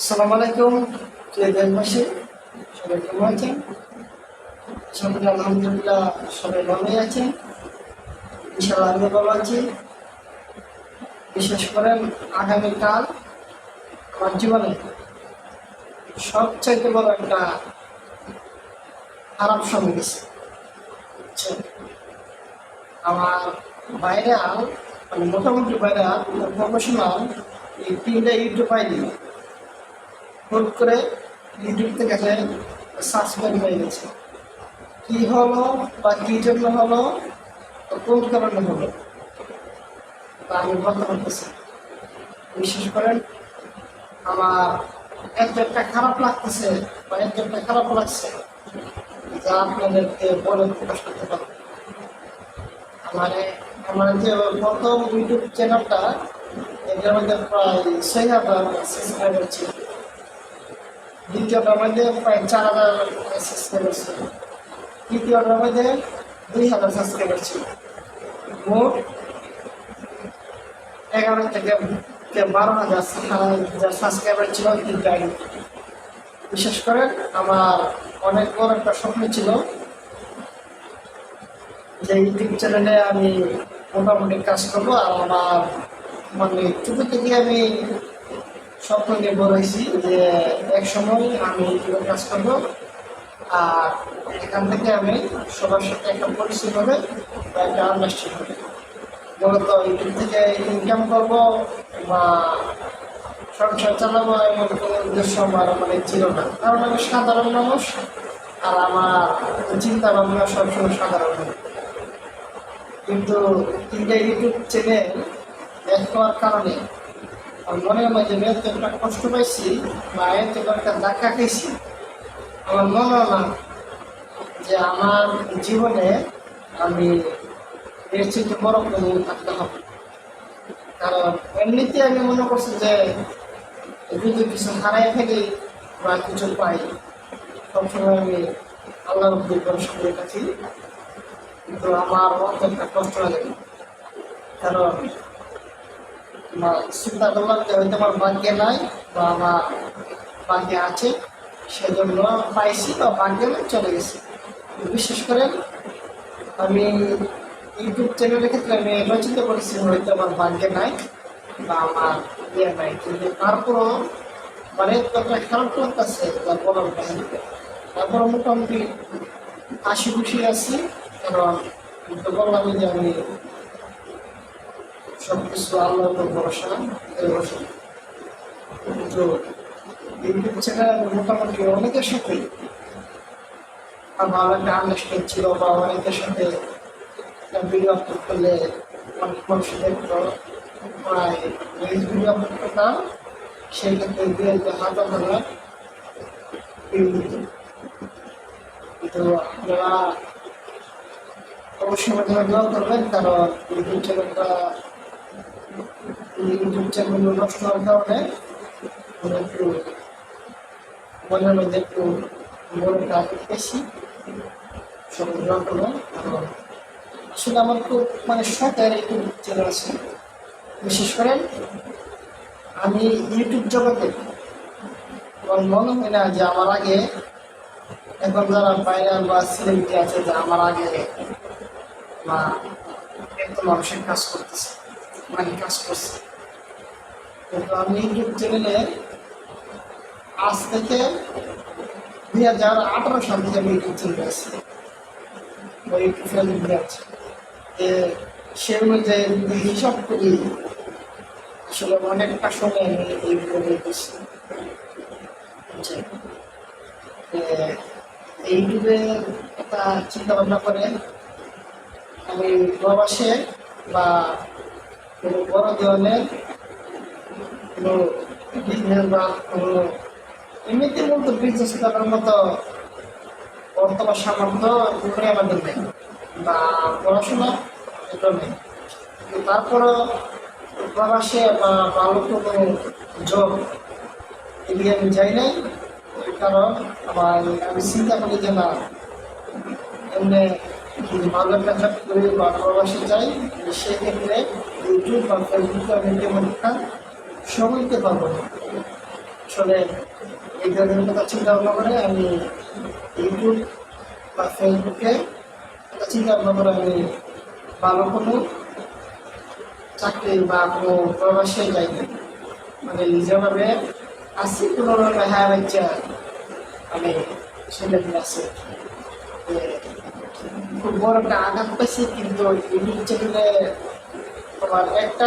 আসসালামু আলাইকুম দেশবাসী, সবাই কেমন আছেন? সবাই আলহামদুলিল্লাহ, সবাই ভালোই আছেন। ইনশাআল্লাহ আমি ভালো আছি। বিশেষ করে আগামীকাল আমার জীবনে সবচাইতে বড় একটা খারাপ সময় গেছে। আমার বাইরে আল মানে মোটামুটি বাইরে আল প্রফেশনাল এই তিনটা ইউটিউব পাইনি হুট করে ইউটিউব থেকে সাসপেন্ড হয়ে গেছে কি হলো বা কি জন্য হলো কোন কারণে হলো তা আমি বলতে পারতেছি। বিশেষ করেন আমার একটা খারাপ লাগতেছে বা একটা খারাপ লাগছে, যা আপনাদেরকে বলে প্রকাশ করতে পারব। আমার আমার যে প্রথম ইউটিউব চ্যানেলটা এটার মধ্যে প্রায় ছয় হাজার সাবস্ক্রাইবার ছিল দ্বিতীয়টার মধ্যে প্রায় চার হাজার সাবস্ক্রাইবার ছিল। তৃতীয়টার মধ্যে দুই হাজার সাবস্ক্রাইবার ছিল। মোট এগারো থেকে থেকে বারো হাজার হাজার সাবস্ক্রাইবার ছিল তিনটা বিশেষ করে আমার অনেক বড় একটা স্বপ্ন ছিল যে ইউটিউব চ্যানেলে আমি মোটামুটি কাজ করব আর আমার মানে ছোট থেকে আমি স্বপ্ন বড় হয়েছি যে এক সময় আমি কাজ করব, আর এখান থেকে আমি সবার সাথে একটা পরিচয় হবে বা একটা আন্ডারস্ট্যান্ড হবে মূলত ইউটিউব থেকে ইনকাম করব বা সংসার চালাবো এমন কোনো উদ্দেশ্য আমার মানে ছিল না। কারণ আমি সাধারণ মানুষ, আর আমার চিন্তা ভাবনা সবসময় সাধারণ। কিন্তু তিনটা ইউটিউব চ্যানেল হওয়ার কারণে আমার মনে হয় যে এত একটা কষ্ট পাইছি বা এত একটা ধাক্কা খেয়েছি আমার মনে হয় না যে আমার জীবনে আমি এর চেয়ে বড় কোনো থাকতে হবে। কারণ এমনিতে আমি মনে করছি যে যদি কিছু হারাই ফেলি বা কিছু পাই, সবসময় আমি উপরে ভরসা করে থাকি। কিন্তু আমার অত একটা কষ্ট লাগে কারণ চিন্তা করলাম যে হয়তো আমার ভাগ্যে নাই বা আমার ভাগ্যে আছে, সেজন্য পাইছি বা ভাগ্যে চলে গেছে। বিশেষ করে আমি ইউটিউব চ্যানেলের ক্ষেত্রে আমি এটা চিন্তা করেছি, হয়তো আমার ভাগ্যে নাই বা আমার ইয়ে নাই। কিন্তু তারপরও মানে একটা খারাপ লাগতেছে তার বলার তারপর মোটামুটি হাসি খুশি আছি, কারণ বললাম যে আমি সব কিছু আল্লাহর উপর ভরসা এই কিন্তু ইউটিউব চ্যানেল মোটামুটি অনেকের সাথে আমার একটা আন্ডারস্ট্যান্ড ছিল বা অনেকের সাথে ভিডিও আপলোড করলে অনেক মানুষ দেখতো। প্রায় রিলস ভিডিও আপলোড করতাম, সেই ক্ষেত্রে দুই হাজার হাজার আপনারা অবশ্যই মাধ্যমে দোয়া করবেন, কারণ ইউটিউব চ্যানেলটা ইউটিউব চ্যানেল নষ্ট হওয়ার কারণে একটু মনের মধ্যে একটু মনটা বেশি সবাই দোয়া আসলে আমার খুব মানে শখের ইউটিউব চ্যানেল আছে। বিশেষ করে আমি ইউটিউব জগতে আমার মনে হয় না যে আমার আগে এখন যারা ভাইরাল বা সেলিব্রিটি আছে যে আমার আগে বা একদম মানুষের কাজ করতেছে মানে কাজ করছে। কিন্তু আমি ইউটিউব চ্যানেলে আজ থেকে দুই হাজার আঠারো সাল থেকে আমি ইউটিউব চ্যানেলে আছি। বা ইউটিউব চ্যানেল আছে। যে সে অনুযায়ী হিসাব করি, আসলে অনেকটা সময় আমি এই ভিডিও করছি ইউটিউবে একটা চিন্তা ভাবনা করে, আমি প্রবাসে বা কোনো বড় ধরনের কোনো বিজনেস বা কোনো এমনিতে মতো বিজনেস করার মতো অর্থ বা সামর্থ্য উপরে আমাদের নেই বা পড়াশোনা এটা নেই। তারপরও প্রবাসে বা ভালো কোনো জব এদিকে আমি যাই নাই কারণ আমার আমি চিন্তা করি যে না, এমনি যদি ভালো একটা জব করি বা প্রবাসে যাই, সেক্ষেত্রে ইউটিউব বা ফেসবুকে আমি তেমন একটা সময় দিতে পারব না আসলে এই ধরনের কথা চিন্তা ভাবনা করে আমি ইউটিউব বা ফেসবুকে চিন্তা ভাবনা করে আমি ভালো কোনো চাকরি বা কোনো প্রবাসে যাই মানে নিজেভাবে আসি কোনোভাবে হ্যাঁ বাচ্চা মানে সেটা আছে। খুব বড় একটা আঘাত পাইছি, কিন্তু ইউটিউব চ্যানেলে তোমার একটা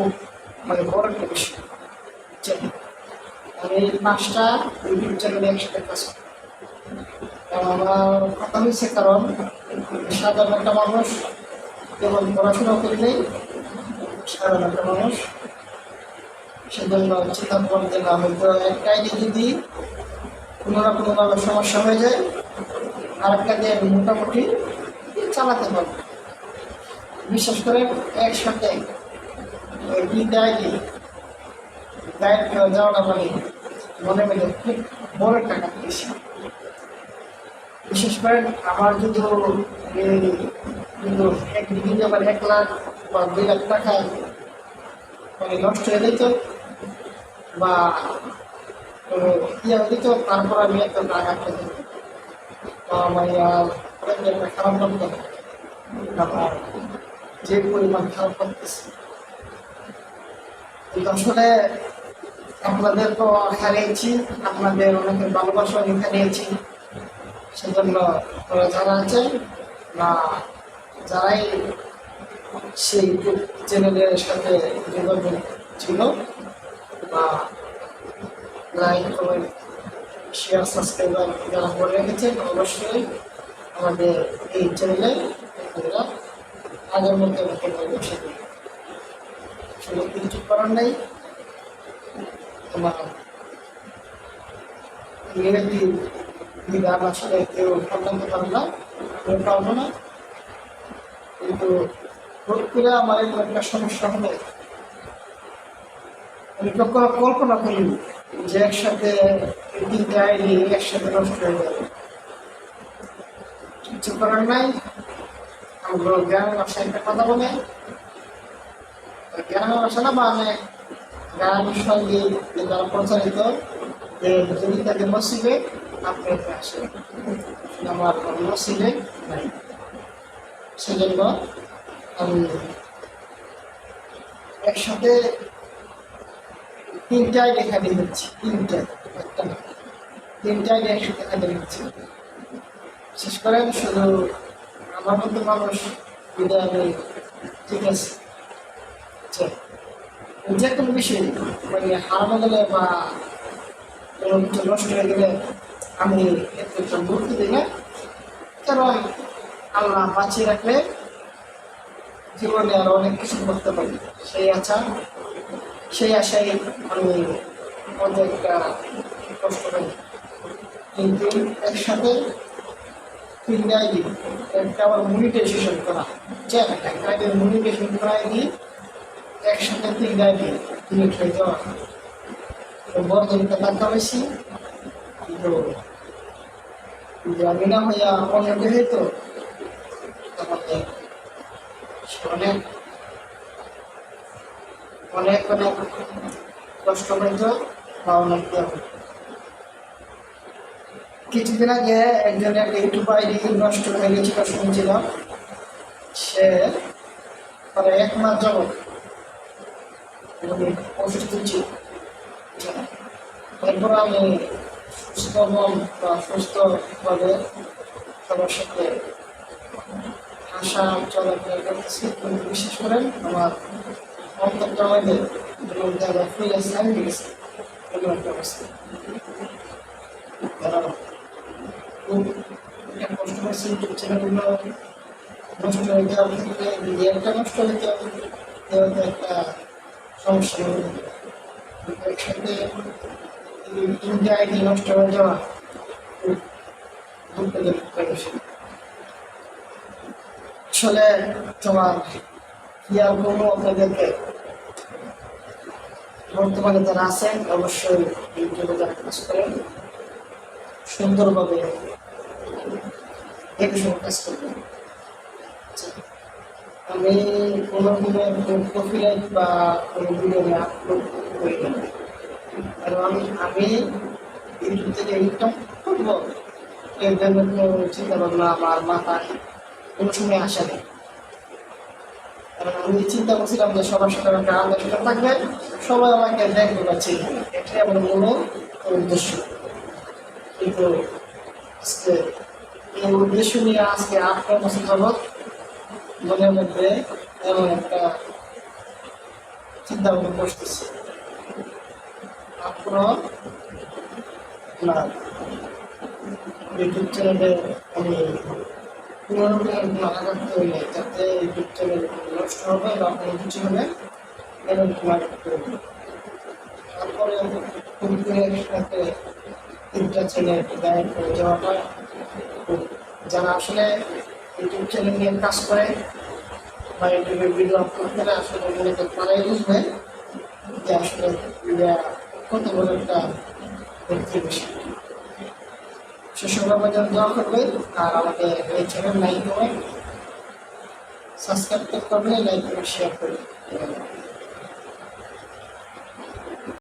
খুব মানে বড় একটা বিষয়। চ্যানেল আমি পাঁচটা ইউটিউব চ্যানেলে একসাথে কাজ করি আমার কথা হয়েছে কারণ সাধারণ একটা মানুষ যেমন পড়াশোনা করলেই সাধারণ একটা মানুষ সেজন্য চিন্তা করলাম যে না হয়তো একটা আইডি যদি কোনো না সমস্যা হয়ে যায়। আরেকটা দিয়ে আমি মোটামুটি চালাতে পারব। বিশেষ করে একসাথে ওই মানে মনে মনে খুব বড় টাকা পেয়েছি বিশেষ করে আমার যদি এক দিনে আবার এক লাখ বা দুই লাখ টাকা মানে নষ্ট হয়ে যেত বা ইয়ে হয়ে যেত তারপর আমি একটা টাকা পেতাম তো আমার একটা খারাপ লাগতো আমার যে পরিমাণ খারাপ লাগতেছে আসলে আপনাদের তো হারিয়েছি, আপনাদের অনেকের ভালোবাসা আমি হারিয়েছি। সেজন্য যারা আছেন, বা যারাই সেই ইউটিউব চ্যানেলের সাথে যোগাযোগ ছিল, বা লাইক কমেন্ট শেয়ার সাবস্ক্রাইবার যারা করে রেখেছেন, অবশ্যই আমাদের এই চ্যানেলে আগের মধ্যে আসলে কিছু করার নেই তোমার নেগেটিভ বিধান আসলে কেউ সামলাতে পারে না, কেউ পারব না। কিন্তু হুট করে আমার এরকম একটা সমস্যা হলে। আমি কখনো কল্পনা করি যে একসাথে তিনটে আইডি একসাথে নষ্ট হয়ে যাবে। কিছু করার নাই। আমরা গ্রামের ভাষায় একটা কথা বলে। গ্রামের ভাষা না বা অনেক গান সংগীত দ্বারা প্রচারিত যদি তাকে মসজিদে আপনি আসেন। আমার মসজিদে সেজন্য আমি একসাথে তিনটায় লেখা দিয়ে দিচ্ছি, তিনটা, একটা তিনটায় একসাথে লেখা দিয়ে দিচ্ছি। বিশেষ করে শুধু আমার মতো মানুষ যদি আমি ঠিক আছে। যে কোনো বিষয় মানে হারানো গেলে বা কোনো কিছু নষ্ট হয়ে গেলে আমি একটু গুরুত্ব দিই না। কারণ আল্লাহ বাঁচিয়ে রাখলে জীবনে আরও অনেক কিছু করতে পারি। সেই আশা, সেই আশায় আমি একটা কষ্ট করি কিন্তু একসাথে তিনটে আইডি একটা আবার মনিটাইজেশন করা। যে একটা আইডি মনিটাইজেশন করাই দিই একসাথে তিনটে আইডি ডিলিট হয়ে যাওয়া। বর্ধনকে টাকা বেশি কিন্তু আমি না হইয়া অন্যকে হইতো আমাদের অনেক অনেক অনেক কষ্ট হইতো বা অনেক কিছুদিন আগে একজন একটা ইউটিউব আইডি নষ্ট হয়ে গেছিল, শুনছিলাম। সে প্রায় এক মাস উনি অসুস্থ ছিল এরপর আমি সুস্থ বা সুস্থভাবে সবার সাথে হাসা চলাফেরা করতেছি কিন্তু বিশেষ করে আমার অন্তরটা আমাদের মধ্যে ফুল আছে আমি গেছি এমন একটা অবস্থা খুব কষ্ট করছে চ্যানেলগুলো নষ্ট হয়ে যাওয়ার থেকে মিডিয়াটা নষ্ট হয়ে যাওয়া একটা নষ্ট হয়ে যাওয়া, আসলে তোমার কি আর আপনাদেরকে? বর্তমানে যারা আছেন, অবশ্যই ইউটিউবে যারা কাজ করেন, সুন্দরভাবে দেখে শুনে কাজ করবেন। আমি কোনো কোনো কপিরাইট বা কোনো ভিডিও আপলোড করি না। কারণ আমি আমি ইউটিউব থেকে ইনকাম করব। এর জন্য কোনো চিন্তা ভাবনা আমার মাথায় কোনো সময় আসে না। কারণ আমি চিন্তা করছিলাম যে সবার সাথে একটা আলোচনা থাকবে, সবাই আমাকে দেখবে বা চিনবে। এটাই আমার মূল উদ্দেশ্য। কিন্তু আজকে এই উদ্দেশ্য নিয়ে আজকে আট বছর যাবৎ মনের মধ্যে এমন একটা চিন্তা ভাবনা করতেছি। আপনার না? ইউটিউব চ্যানেলে আমি কোনো রকমের কোনো আঘাত করি নাই, যাতে ইউটিউব চ্যানেল নষ্ট হবে বা কোনো কিছু হবে, এরকম তোমার তারপরে খুব করে তিনটা চ্যানেল গায়ে করে যাওয়াটা যারা আসলে ইউটিউব চ্যানেল নিয়ে কাজ করে, বা ইউটিউবে ভিডিও আপলোড করে আসলে করে তারাই বুঝবে যে আসলে কত বড় একটা ব্যক্তির বিষয় সেসব বাজার দেওয়া করবে আর আমাদের এই চ্যানেল লাইক করে সাবস্ক্রাইব করবে লাইক করে শেয়ার করবে